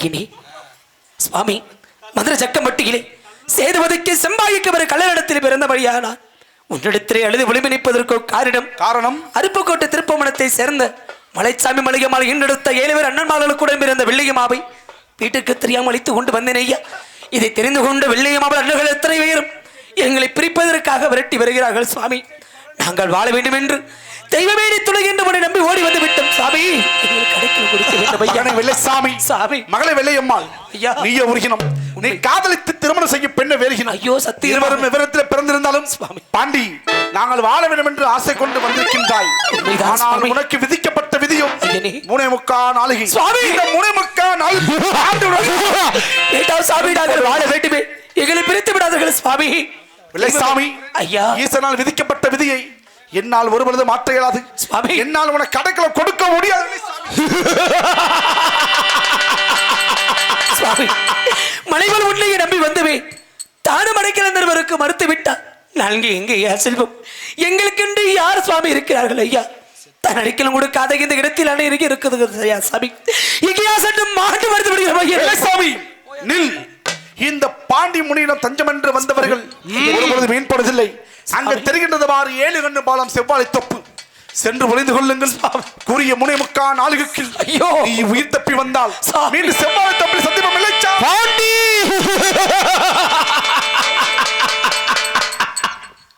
ஐயனே சுவாமி மதுரை சக்கம்பட்டியிலே சேதுபதிக்கு செம்பாய்க்கு ஒரு கல்லடத்தில் பிறந்தபடியானார் உன்னிடத்திலே அழுது ஒளிமினிப்பதற்கு காரணம். காரணம்? அருப்புக்கோட்டை திருப்பமணத்தை சேர்ந்த மலைச்சாமி மலையமால் ஈண்டெடுத்த ஏழு பேர் அண்ணன்மார்களுடன் பிறந்த வெள்ளையமாவை வீட்டுக்கு தெரியாமல் அழைத்து கொண்டு வந்தேன் ஐயா. இதை தெரிந்து கொண்ட வெள்ளையமாவல் அண்ணர்கள் எத்தனை பேரும் எங்களை பிரிப்பதற்காக விரட்டி வருகிறார்கள் சுவாமி. நாங்கள் வாழ வேண்டும் என்று தெய்வமேடி துணை என்று உன்னை நம்பி ஓடி வந்து விட்டோம் சாமி அடைக்கலம் கொடுக்க வேண்டும் ஐயா வெள்ளைசாமி சாமி மகளை வெள்ளையம்மாள் ஐயா. நீய உருகினம் நீ காதலித்து திருமணம் செய்ய பெண்ணை வேறுகினம் ஐயோ, சத்தியமாக. இருவரும் விவரத்தில் பிறந்திருந்தாலும் சுவாமி. பாண்டி நாங்கள் வாழ வேண்டும் என்று ஆசை கொண்டு வந்திருக்கின்றாய் ஆனால். உனக்கு விதிக்கப்பட்ட விதியும். மூணே முக்கா நாளிகை சுவாமி. இந்த மூணே முக்கா நாள் சாமி நாங்கள் வாழ வேண்டுமே எங்களை பிரித்து விடாதீர்கள் சுவாமி வெள்ளைசாமி ஐயா ஈசனால் விதிக்கப்பட்ட விதியை என்னால் ஒருபொழுது மாற்ற இயலாது. என்னால் உனக்கு கடைக்கல கொடுக்க முடியாது. மலைவல் உன்னையை நம்பி வந்தவே தானும் அடைக்கலந்தவருக்கு மறுத்து விட்டார். நான்கு எங்கே யார் செல்வம். எங்களுக்கென்று யார் சுவாமி இருக்கிறார்கள் ஐயா? தன் அடைக்கலம் கொடுக்காத இந்த இடத்தில் அனைவருக்கு இருக்குது ஐயா சாமி. எங்கேயா சென்று மாட்டு மறுத்து விடுகிறோம் ஐயா வெள்ளைசாமி நில். இந்த பாண்டி முனியிடம் தஞ்சம் என்று வந்தவர்கள் ஒருபொழுது மீன்படுவதில்லை அங்க தெரிகின்றது பாரு ஏழு கண்ணு பாலம் செவ்வாழை தொப்பு. சென்று ஒளிந்து கொள்ளுங்கள். கூறிய முனை முக்கா நாளுக்கு ஐயோ. நீ உயிர் தப்பி வந்தால் சாமி. மீண்டும் செவ்வாழை தொப்பில் சத்தியம் இல்லைச்சா பாண்டி!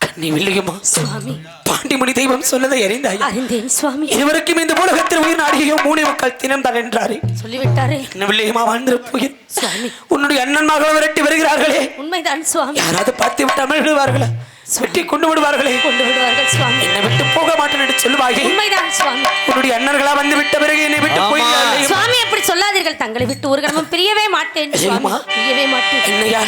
கண்ணி வில்லையுமா சுவாமி. பாண்டிமணி தெய்வம் சொன்னதை அறிந்தாயா? அறிந்தேன் சுவாமி. இதுவரைக்கும் இந்த உலகத்தில் உயிர் நாடியோ மூணு மக்கள் தினம் தான் என்றாரே. சொல்லிவிட்டாரே. என்ன வில்லையுமா வாழ்ந்து போகிறேன் சுவாமி. உன்னுடைய அண்ணன் மகளை விரட்டி வருகிறார்களே. உண்மைதான் சுவாமி. யாராவது பார்த்து விட்டாமல் விடுவார்களா? வெட்டி கொண்டு விடுவார்களே. கொண்டு விடுவார்கள் சுவாமி. என்னை விட்டு போக மாட்டேன் என்று சொல்லுவாயே. உண்மைதான் சுவாமி. உன்னுடைய அண்ணர்களா வந்து விட்ட பிறகு என்னை விட்டு போய் சுவாமி அப்படி சொல்லாதீர்கள். தங்களை விட்டு ஒரு கணமும் பிரியவே மாட்டேன் சுவாமி. பிரியவே மாட்டேன். என்னையா?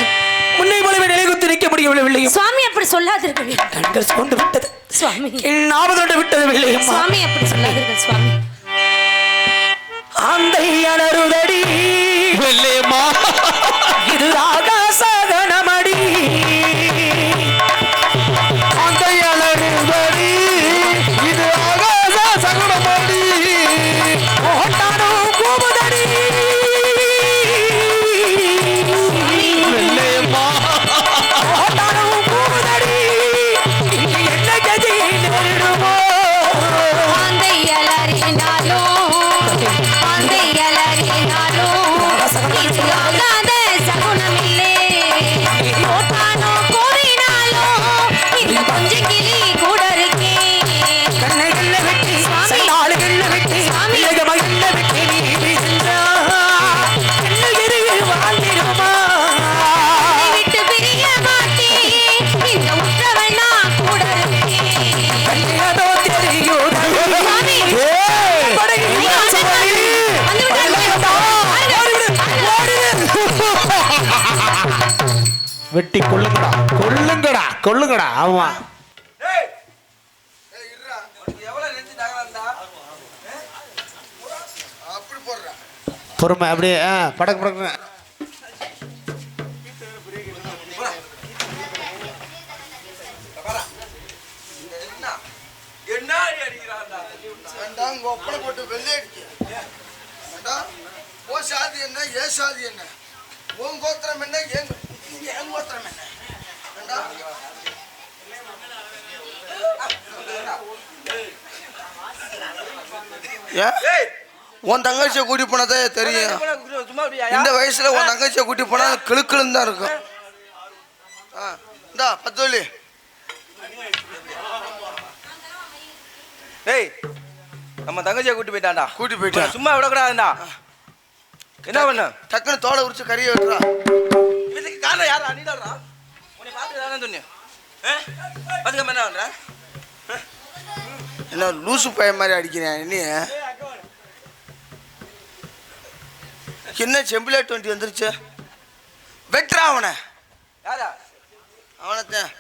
முன்னை போலவே நிலைகுத்து நிற்க முடியவில்லை சுவாமி அப்படி சொல்லாதீர்கள். கண்கள் சோர்ந்து விட்டது. சுவாமி. என் நாவதோடு விட்டது வில்லையம்மா. சுவாமி அப்படி சொல்லாதீர்கள் சுவாமி. அந்த அலறுதடி வெள்ளையம்மா வெட்டி கொள்ளுங்கடா கொள்ளுங்கடா கொள்ளுங்கடா ஆமா. பொறுமை அப்படியே படக்கு படக்கு உங்க ஒப்பனை போட்டு வெள்ளை அடிக்க. ஏண்டா, உன் சாதி என்ன? ஏன் சாதி என்ன? உன் கோத்திரம் என்ன? என் என் கோத்திரம் என்ன? ஏன்? உன் தங்கச்சியை கூட்டி போனதே தெரியும். இந்த வயசுல உன் தங்கச்சியை கூட்டி போனா கிளுக்கிழுன்னு தான் இருக்கும். ஆ, இந்தா பத்து டேய் நம்ம தங்கச்சியை கூட்டி போயிட்டான்டா. கூட்டி போயிட்டான். சும்மா விடக்கூடாதுடா. என்ன பண்ண? டக்குன்னு தோலை உரிச்சு கறியை வெட்டுறா. இதுக்கு காரணம் யாரா நீதாடா உன்னை பார்த்து தானே சொன்னேன். அதுக்கு என்ன பண்ற? என்ன லூசு பையன் மாதிரி அடிக்கிறேன் என்ன என்ன செம்பிலேட் வண்டி வந்துருச்சு? வெட்டுறா அவனை. யாரா? அவனைத்தான்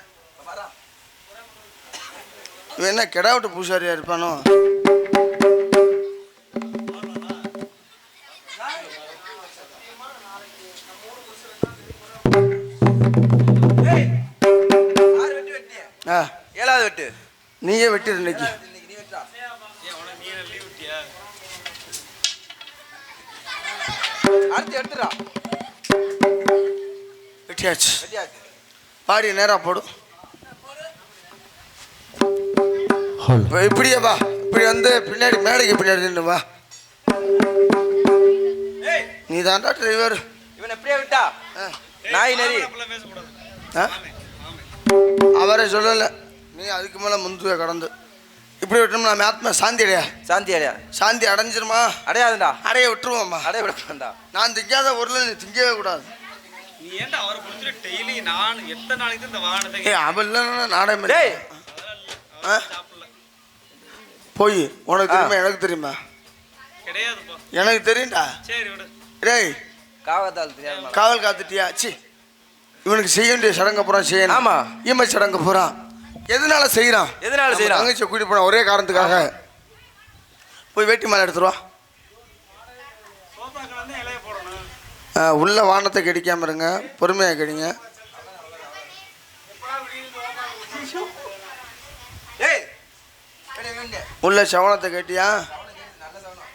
இவன் என்ன கெடா விட்டு பூசாரியா இருப்பானோ? ஆ. ஏழாவது வெட்டு. நீயே வெட்டிரு இன்னைக்கு. அடுத்து எடுத்துடா. வெட்டியாச்சு. பாடி நேரா போடு. இப்ப இப்படியே வா. இப்படி வந்து பின்னாடி மேடைக்கு பின்னாடி நின்று வா. நீ தாண்டா டிரைவர் இவனை எப்படியே விட்டா? நாய் நரி. அவரே சொல்லலை. நீ அதுக்கு மேலே முந்துவே கடந்து. இப்படி விட்டோம்னா நம்ம ஆத்மா சாந்தி அடையா? சாந்தி அடையா? சாந்தி அடைஞ்சிருமா? அடையாதுடா. அடைய விட்டுருவோம்மா. அடைய விடக்கூடாண்டா நான் திங்காத பொருள் நீ திங்கவே கூடாது. நீ ஏன்டா அவரை பிடிச்சிட்டு டெய்லி நான் எத்தனை நாளைக்கு இந்த வாகனத்தை ஏய் அவன் இல்லைன்னா? போய் உனக்கு. தெரியுமா எனக்கு தெரியுமா? கிடையாதுப்பா. எனக்கு தெரியும்டா. சரி விடு. டேய். காவத்தால் தெரியாதுமா காவல் காத்துட்டியா? சி. இவனுக்கு செய்ய வேண்டிய சடங்கு பூரா செய்யணும். ஆமா. ஈமை சடங்கு பூரா எதனால செய்யறான்? எதனால செய்யறான்? தங்கச்சியை கூட்டி போன ஒரே காரணத்துக்காக. போய் வேட்டி மேலே எடுத்துருவா உள்ள வானத்தை கடிக்காம இருங்க. பொறுமையாக கடிங்க. உள்ள சவனத்தை கட்டியா?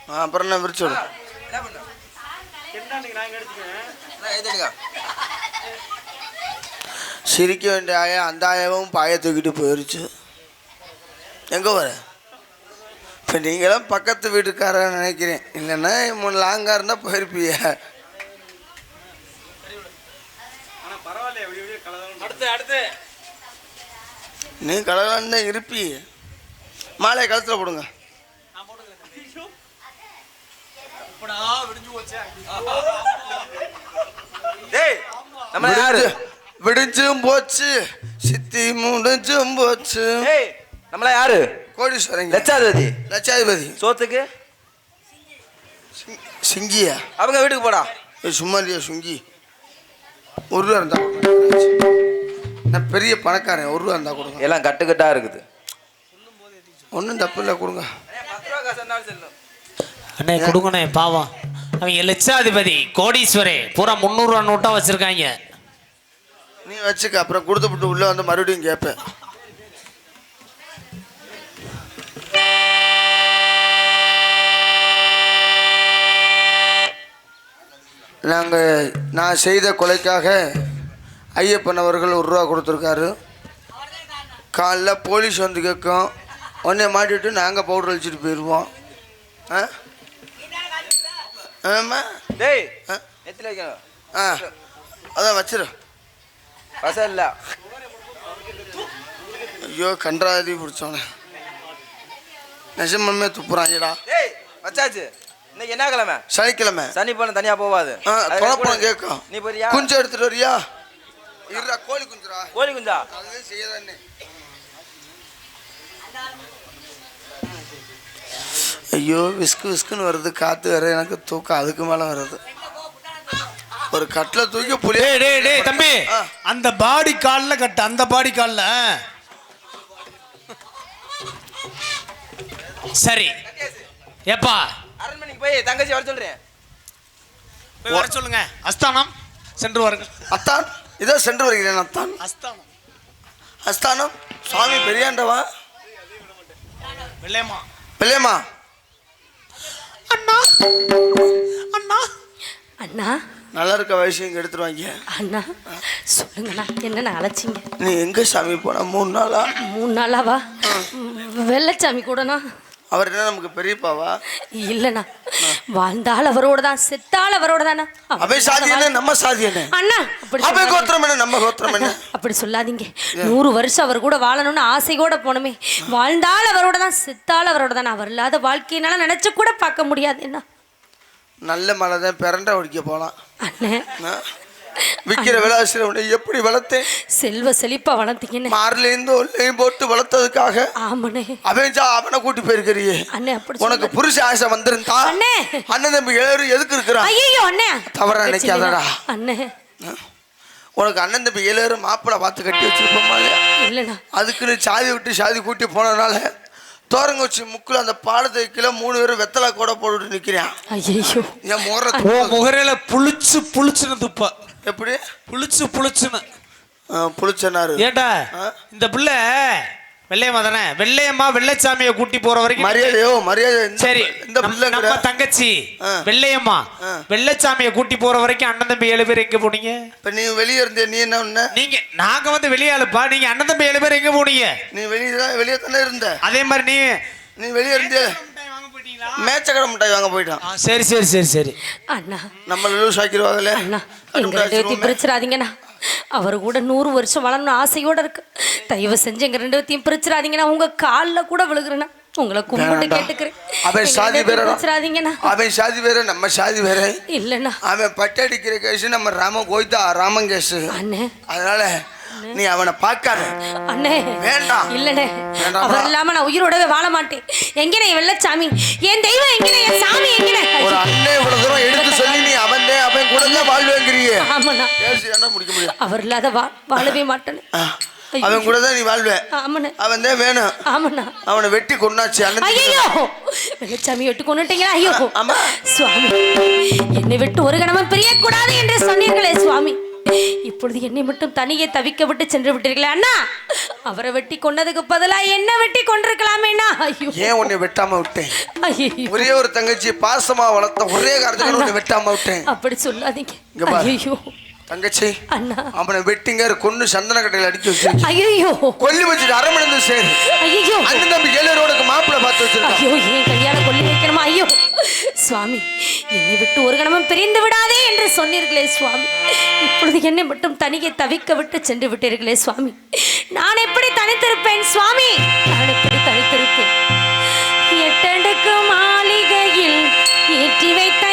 ஆ, அப்புறம் என்ன விரிச்சு விடு என்ன பண்ண என்ன அன்னைக்கு நான் கடிச்சுக்கிறேன் நான் ஏத்துடுங்க சிரிக்க வேண்டிய ஆயா அந்த ஆயாவும் பாயை தூக்கிட்டு போயிருச்சு. எங்கே வர? இப்போ நீங்களும் பக்கத்து வீட்டுக்காரன் நினைக்கிறேன். இல்லைன்னா மூணு லாங்காக இருந்தால் அடுத்து நீ கலகலன்னு தான் இருப்பி மாலையை கழுத்தில் போடுங்க. டேய் நம்ம யாரு? விடிஞ்சும் போச்சு சித்தி முடிஞ்சும் போச்சு. நம்மள யாரு? கோடீஸ்வரங்க. லட்சாதிபதி. லட்சாதிபதி. சோத்துக்கு? சிங்- சிங்கியா? அவங்க வீட்டுக்கு போடா. ஏய், சும்மா இல்லையா சுங்கி? ஒரு ரூபா இருந்தா நான் பெரிய பணக்காரன் ஒரு ரூபா இருந்தா கொடுங்க. எல்லாம் கட்டுக்கட்டா இருக்குது. ஒன்றும் தப்பு இல்லை கொடுங்க. அண்ணே கொடுங்கண்ணே பாவம். அவங்க லட்சாதிபதி கோடீஸ்வரே பூரா முந்நூறுரூவா நோட்டாக வச்சுருக்காங்க. நீ வச்சுக்க அப்புறம் கொடுத்துவிட்டு உள்ளே வந்து மறுபடியும் கேட்பேன் நாங்கள் நான் செய்த கொலைக்காக ஐயப்பன் அவர்கள் ஒரு ரூபா கொடுத்துருக்காரு. காலைல போலீஸ் வந்து கேட்கும். உடனே மாட்டிட்டு நாங்கள் பவுடர் அழிச்சிட்டு போயிடுவோம் ஆ? ஆமாம் டேய் ஆ? அதான் வச்சிரு. பசம் இல்ல ஐயோ கன்றாதி பிடிச்சோனே நிஜமே துப்புறாங்கடா. வச்சாச்சு இன்னைக்கு என்ன கிழமை? சனிக்கிழமை. சனி பண்ண தனியா போவாது. தொலைப்பணம் கூட- கேட்கும். நீ போறியா? குஞ்சு எடுத்துட்டு வரியா? இருடா கோழி குஞ்சுரா கோழி குஞ்சா? அதுவே செய்யதானே ஐயோ விஸ்கு விஸ்குன்னு வருது காத்து வேற எனக்கு தூக்கம் அதுக்கு மேல வருது. ஒரு கட்டில தூக்கி புளி டேய் டேய் டேய் தம்பி. ஆ. அந்த பாடி காலில் கட்டு அந்த பாடி காலில். சரி. ஏப்பா. அரண்மனைக்கு போய் தங்கச்சி வர சொல்றேன். போய் வர சொல்லுங்க. அஸ்தானம். சென்று வாருங்கள். அத்தான் இதோ சென்று வருகிறேன் அத்தான் அஸ்தானம். அஸ்தானம். சுவாமி பெரியாண்டவா? வெள்ளையம்மா. பிள்ளையம்மா அண்ணா. அண்ணா. அண்ணா. நல்லா இருக்க வயசு இங்கே எடுத்துருவாங்க. அண்ணா சொல்லுங்கண்ணா என்னண்ணா அழைச்சிங்க? நீ எங்க சாமி போன? மூணு நாளா? மூணு நாளாவா? வெள்ளச்சாமி கூடண்ணா. அவர் என்ன நமக்கு பெரியப்பாவா? இல்லைண்ணா வாழ்ந்தால் அவரோட தான் செத்தால் அவரோட தானே அவை சாதி என்ன? நம்ம சாதி என்ன? அண்ணா அப்படி அவை. கோத்திரம் என்ன? நம்ம கோத்திரம் என்ன? அப்படி சொல்லாதீங்க. நூறு வருஷம் அவர் கூட வாழணும்னு ஆசை கூட போனோமே வாழ்ந்தால் அவரோட தான் செத்தால் அவரோட தான். அவர் இல்லாத வாழ்க்கையினால நினைச்சு கூட பார்க்க முடியாது என்ன நல்ல மழை தான் பிறண்ட ஒடிக்க போகலாம் அண்ணே. விளாசிர உன்னை எப்படி வளர்த்தேன்? செல்வ செழிப்பா வளர்த்தீங்கன்னு மார்லேருந்து ஒல்லையும் போட்டு வளர்த்ததுக்காக ஆமாண்ணே. அவன் ஜா அவனை கூட்டி போயிருக்கிறியே. அண்ணே அப்படி உனக்கு புருஷ ஆசை வந்திருந்தா அண்ணே. அண்ணன் தம்பி எல்லாரும் எதுக்கு இருக்கிறான்? ஐயோ அண்ணே. தவறா நினைக்காதடா. அண்ணே. உனக்கு அண்ணன் தம்பி எல்லாரும் மாப்பிள்ளை பார்த்து கட்டி வச்சிருப்போமா இல்லைண்ணா. அதுக்குன்னு சாதி விட்டு சாதி கூட்டி போனதுனால தோரங்க வச்சு முக்குல அந்த பாலத்தை கீழே மூணு பேரும் வெத்தலை கூட போட்டுட்டு நிற்கிறான் ஐயோ என் முகர முகரையில புளிச்சு புளிச்சுன்னு துப்ப. எப்படி? புளிச்சு புளிச்சுன்னு. புளிச்சனாரு ஏட்டா? இந்த பிள்ளை வெள்ளையம்மா தானே? வெள்ளையம்மா வெள்ளைச்சாமியை கூட்டி போற வரைக்கும் மரியாதையோ மரியாதை சரி இந்த நம்ம- பிள்ளை நம்ம தங்கச்சி ஆ. வெள்ளையம்மா. வெள்ளைச்சாமியை கூட்டி போற வரைக்கும் அண்ணன் தம்பி ஏழு பேர் எங்க போனீங்க? இப்ப நீ வெளியே இருந்தே நீ என்ன பண்ண? நீங்க நாங்க வந்து வெளியே அழுப்பா நீங்க அண்ணன் தம்பி ஏழு பேர் எங்க போனீங்க? நீ வெளியே தான் வெளியே தானே இருந்த. அதே மாதிரி நீ நீ வெளியே இருந்தே. மேச்சக்கடை மிட்டாய் வாங்க போயிட்டான். சரி சரி சரி சரி. அண்ணா. நம்மள லூஸ் ஆக்கிடுவாங்களே. அண்ணா அது எங்க மிட்டாய் அவர் கூட நூறு வருஷம் வளரணும் ஆசையோட இருக்கு. தயவு செஞ்சு எங்க ரெண்டு பேத்தையும் பிரிச்சிடாதீங்கண்ணா உங்க கால்ல கூட விழுகுறேண்ணா உங்களை கும்பிட்டு. கேட்டுக்கிறேன். அவன் சாதி வேறடா. பிரிச்சிடாதீங்கண்ணா. அவன் சாதி வேற நம்ம சாதி வேற. இல்லைண்ணா. அவன் பட்டடிக்கிற கேஸ் நம்ம ராம கோய்தா ராமன் கேஸ் அதனால நீ அவனை பார்க்காத. அண்ணே வேண்டாம். வேண்டாம்டா. அவர் இல்லாம நான் உயிரோடவே வாழ மாட்டேன். எங்கனே வெள்ளச்சாமி? என் தெய்வம் எங்கனே? என் சாமி எங்கனே? ஒரு அண்ணன் இவ்வளவு தூரம் எடுத்து சொல்லி நீ அவன் அவன் கூட தான் வாழ்வேங்கிறியே. ஆமாண்ணா. பேசி என்ன முடிக்க முடியும் அவர் இல்லாத வாழவே மாட்டேன்னு. அவன் கூட தான் நீ வாழ்வே. ஆமாண்ணே. அவன் தான் வேணும். ஆமாண்ணா. அவனை வெட்டி கொண்டாச்சு ஐயோ வெள்ளச்சாமி விட்டு கொண்டுட்டீங்களா ஐயோ. ஆமா. சுவாமி என்னை விட்டு ஒரு கணவன் பிரியக்கூடாது என்று சொன்னீர்களே சுவாமி. இப்பொழுது என்னை மட்டும் தனியே தவிக்க விட்டு சென்று விட்டீர்களே அண்ணா. அவரை வெட்டி கொண்டதுக்கு பதிலா என்ன வெட்டி கொண்டிருக்கலாமேண்ணா ஐயோ. ஏன் உன்னை வெட்டாம விட்டேன்? ஐயோ ஒரே ஒரு தங்கச்சி பாசமா வளர்த்த ஒரே காரணத்துக்கு உன்னை வெட்டாம விட்டேன். அப்படி சொல்லாதீங்க. ஐயோ தங்கச்சி அண்ணா. அவனை வெட்டிங்க கொன்னு சந்தன கட்டையில் அடிக்க வச்சு ஐயோ கொல்லி வச்சுட்டு அரமணந்து சேரு. ஐயோ அண்ணன் தம்பி ஏழரோடுக்கு மாப்பிள்ளை பார்த்து வச்சிருக்கான். ஐயோ ஏன் கல்யாணம் கொல்லி வைக்கணுமா? ஐயோ. சுவாமி என்னை விட்டு ஒரு கணமும் பிரிந்து விடாதே என்று சொன்னீர்களே சுவாமி. இப்பொழுது என்னை மட்டும் தனியே தவிக்க விட்டு சென்று விட்டீர்களே சுவாமி. நான் எப்படி தனித்திருப்பேன் சுவாமி? நான் எப்படி தனித்திருப்பேன்? எட்டடுக்கு மாளிகையில் ஏற்றி வைத்த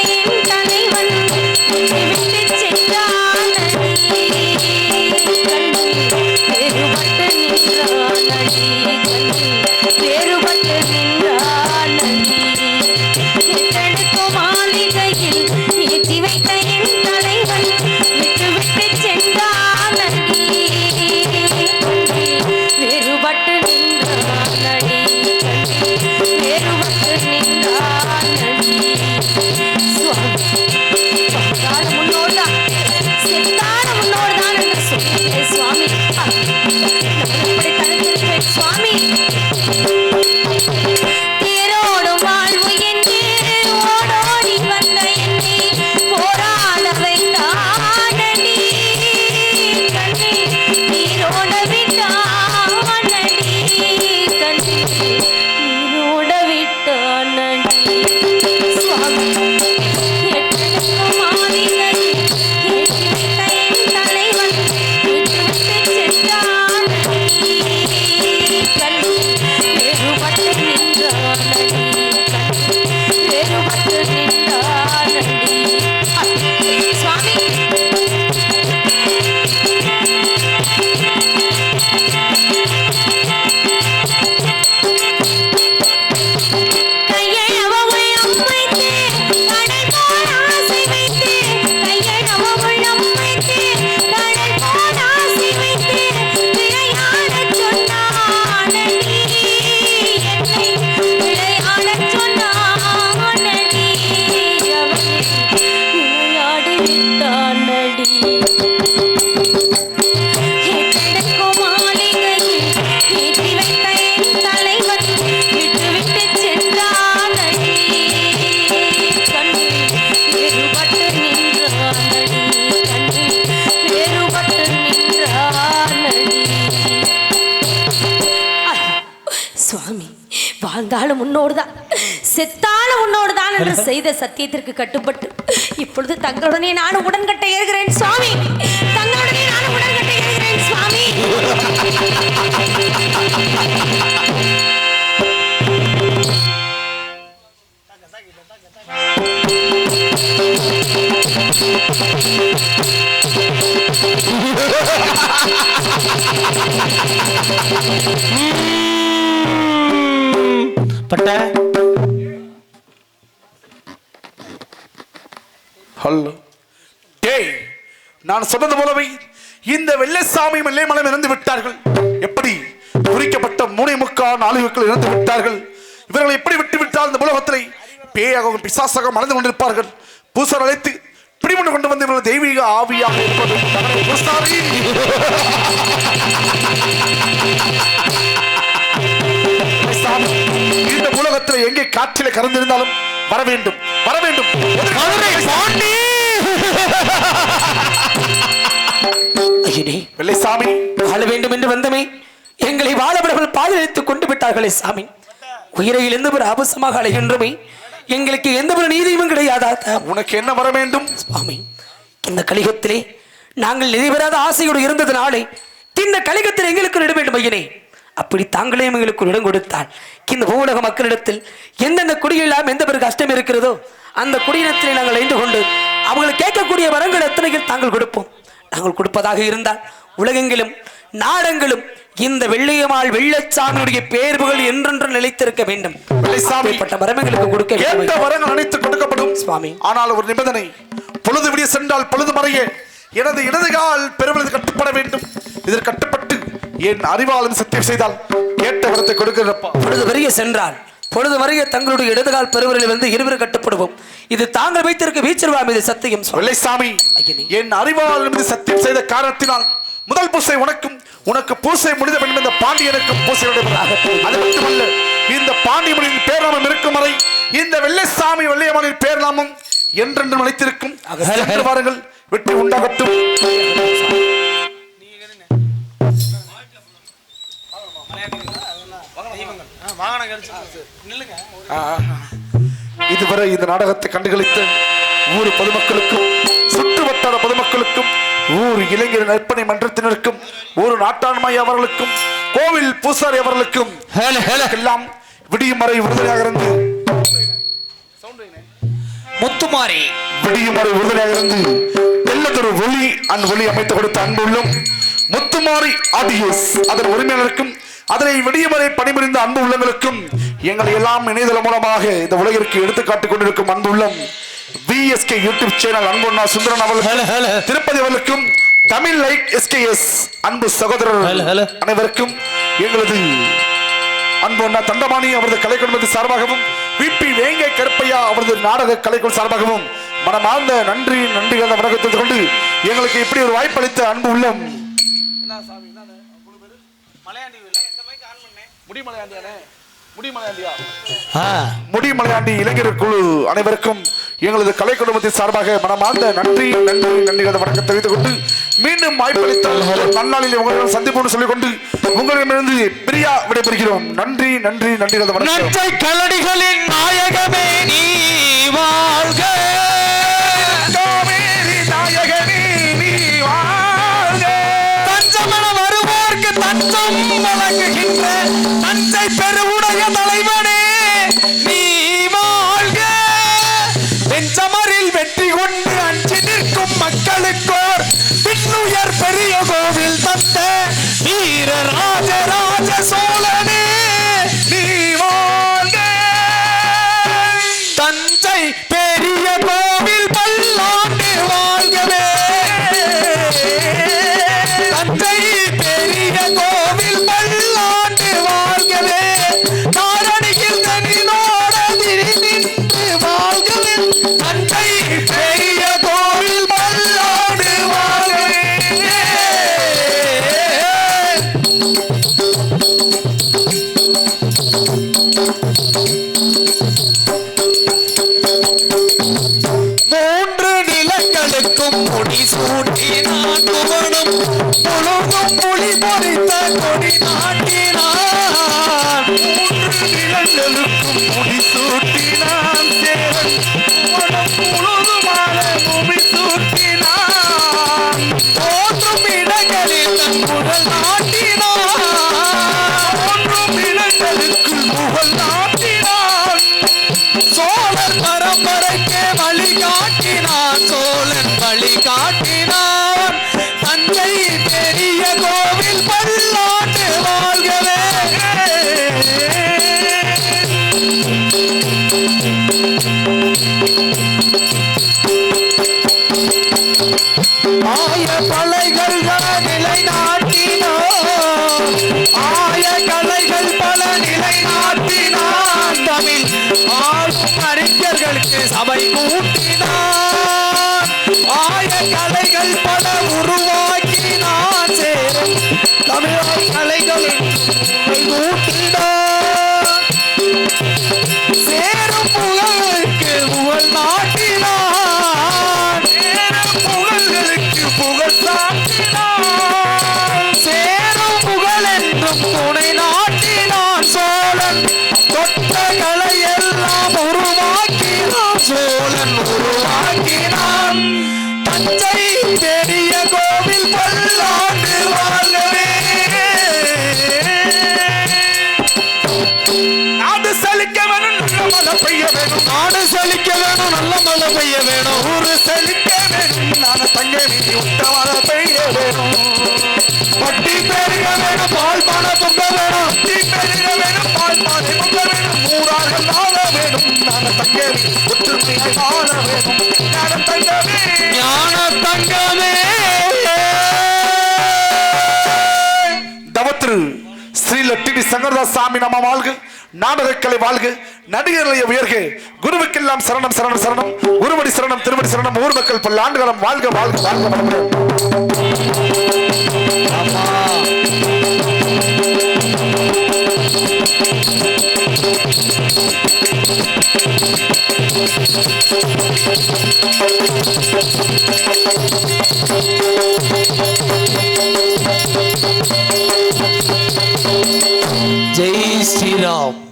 வாழ்ந்தாலும் உன்னோடுதான். செத்தாலும் உன்னோடுதான் என்று செய்த சத்தியத்திற்கு கட்டுப்பட்டு இப்பொழுது தங்களுடனே நானும் உடன்கட்டை ஏறுகிறேன் சுவாமி. தங்களுடனே நானும் உடன்கட்டை ஏறுகிறேன் சுவாமி. பட்ட ஹலோ. டேய் நான் சொன்னது போலவே இந்த வெள்ளைசாமி வெள்ளைமலம் இறந்து விட்டார்கள். எப்படி குறிக்கப்பட்ட மூணை முக்கால் இறந்து விட்டார்கள்? இவர்களை எப்படி விட்டு விட்டால் இந்த உலகத்திலே பேயாகவும் பிசாசாக மறந்து கொண்டிருப்பார்கள்? பூசர் அழைத்து பிடிமண்டு கொண்டு வந்து இவர்கள் தெய்வீக ஆவியாக இருப்பது. பூசாரி! நேரத்தில் எங்கே காற்றில கறந்திருந்தாலும் வர வேண்டும் வர வேண்டும். ஐயனே வெள்ளைசாமி. வாழ வேண்டும் என்று வந்தமே. எங்களை பாதுகாத்துக் கொண்டு விட்டார்களே சாமி. உயிரை இழந்து ஒரு ஆபசமாக அழைகின்றமே. எங்களுக்கு எந்த ஒரு நீதியும் கிடையாதா உனக்கு என்ன வர வேண்டும்? சுவாமி இந்த கலிகத்திலே நாங்கள் நிறைவேறாத ஆசையோடு இருந்ததுனாலே இந்த கலிகத்தில் எங்களுக்கு இடம் வேண்டும் ஐயனே. அப்படி தாங்களே எங்களுக்கு இடம் கொடுத்தால் இந்த பூவுலக மக்களிடத்தில் எந்தெந்த குடியெல்லாம் எந்த பேருக்கு கஷ்டம் இருக்கிறதோ அந்த குடியினத்திலே நாங்கள் ஐந்து கொண்டு அவங்களுக்கு கேட்கக்கூடிய வரங்கள் எத்தனைகள் தாங்கள் கொடுப்போம். நாங்கள் கொடுப்பதாக இருந்தால் உலகெங்கிலும் நாடெங்கிலும் இந்த வெள்ளையம்மாள் வெள்ளச்சாமியுடைய பேர்வுகள் என்றென்று நிலைத்திருக்க வேண்டும். வெள்ளைசாமி அப்படிப்பட்ட வரம் எங்களுக்கு கொடுக்க கேட்ட வரங்கள் அனைத்து கொடுக்கப்படும்? சுவாமி. ஆனால் ஒரு நிபந்தனை பொழுது விடிய சென்றால் பொழுது மறைய. எனது இடது கால் பெருமளது கட்டுப்பட வேண்டும். இதில் கட்டுப்பட்டு என் அறிவாலும் சத்தியம் செய்தால் கேட்ட வரத்தை கொடுக்கிறப்பா பொழுது வரைய சென்றால் பொழுது வரைய தங்களுடைய இடதுகால் பெருவரில் வந்து இருவர் கட்டுப்படுவோம். இது தாங்கள் வைத்திருக்க வீச்சிருவா மீது சத்தியம் ஐயனே. என் அறிவால் மீது சத்தியம் செய்த காரணத்தினால் முதல் பூசை உனக்கும் உனக்கு பூசை முடிந்த பின்பு இந்த பாண்டியனுக்கும் பூசை அது மட்டுமல்ல இந்த பாண்டியமனின் பேர்நாமம் இருக்கும் வரை இந்த வெள்ளைசாமி வெள்ளையம்மனின் பேர்நாமம் என்றென்றும் நிலைத்திருக்கும் சென்று வாருங்கள் வெற்றி உண்டாகட்டும். இதுவரை இந்த நாடகத்தை கண்டுகளித்த ஊர் பொதுமக்களுக்கும் சுற்று வட்டார பொதுமக்களுக்கும் ஊர் இளைஞர் நற்பணி மன்றத்தினருக்கும் ஊர் நாட்டாண்மை அவர்களுக்கும் கோவில் பூசாரி அவர்களுக்கும் எல்லாம் விடியும் வரை விடுதலையாக இருந்து முத்துமாரி. விடியும் வரை விடுதலையாக இருந்து நல்லதொரு ஒளி அந்த ஒளி அமைத்து கொடுத்த அன்புள்ளும் முத்துமாரி ஆடியோஸ். அதன் உரிமையாளருக்கும் அதனை விடியும் வரை பணிபுரிந்த அன்பு உள்ளங்களுக்கும் எங்களை எல்லாம் இணையதளம் மூலமாக இந்த உலகிற்கு எடுத்துக்காட்டிக் கொண்டிருக்கும் அன்பு உள்ளம் விஎஸ்கே யூடியூப் சேனல் அன்புண்ணா சுந்தரன் ஹலோ, ஹலோ. அவர்களுக்கும் திருப்பதி அவர்களுக்கும் தமிழ் லைட் எஸ்கேஎஸ் அன்பு சகோதரர் ஹலோ. அனைவருக்கும் எங்களது அன்பு அண்ணா தண்டமாணி அவரது கலைக்குழுமத்தின் சார்பாகவும் விபி வேங்கை கருப்பையா அவரது நாடக கலைக்குழு சார்பாகவும் மனமார்ந்த நன்றி நன்றி கலந்த வணக்கத்தை கொண்டு எங்களுக்கு இப்படி ஒரு வாய்ப்பு அளித்த அன்பு உள்ளம் ஆ முடிமலையாண்டி இளைஞர் குழு அனைவருக்கும் எங்களது கலை குடும்பத்தின் சார்பாக மனமார்ந்த நன்றி நன்றி நன்றி வணக்கம் தெரிவித்துக் கொண்டு மீண்டும் வாய்ப்பளித்த ஒரு நன்னாளில் உங்களிடம் சந்திப்போம் சொல்லிக் கொண்டு உங்களிடமிருந்து பிரியா விடைபெறுகிறோம். நன்றி நன்றி நன்றி வணக்கம். கலடிகளின் நாயகமே நீ வாழ்க! வருவோர்க்கு தஞ்சம் வழங்குகின்ற தஞ்சை பெருவுடைய Oh, வேணும் நான தங்க நீ ஒற்றுமையை வாழ ஞான தங்கமே. ஞான தங்கமே. தவத்திரு ஸ்ரீ லட்டினி சங்கரதாஸ் சாமி நம்ம வாழ்க. நாடகக்கலை வாழ்க. நடிகர்களை உயர்க. குருவுக்கெல்லாம் சரணம் சரணம் சரணம். குருவடி சரணம் திருவடி சரணம். ஊர் மக்கள் பல ஆண்டுகாலம் வாழ்க வாழ்க வாழ்க வளமுடன். Jai Sri Ram.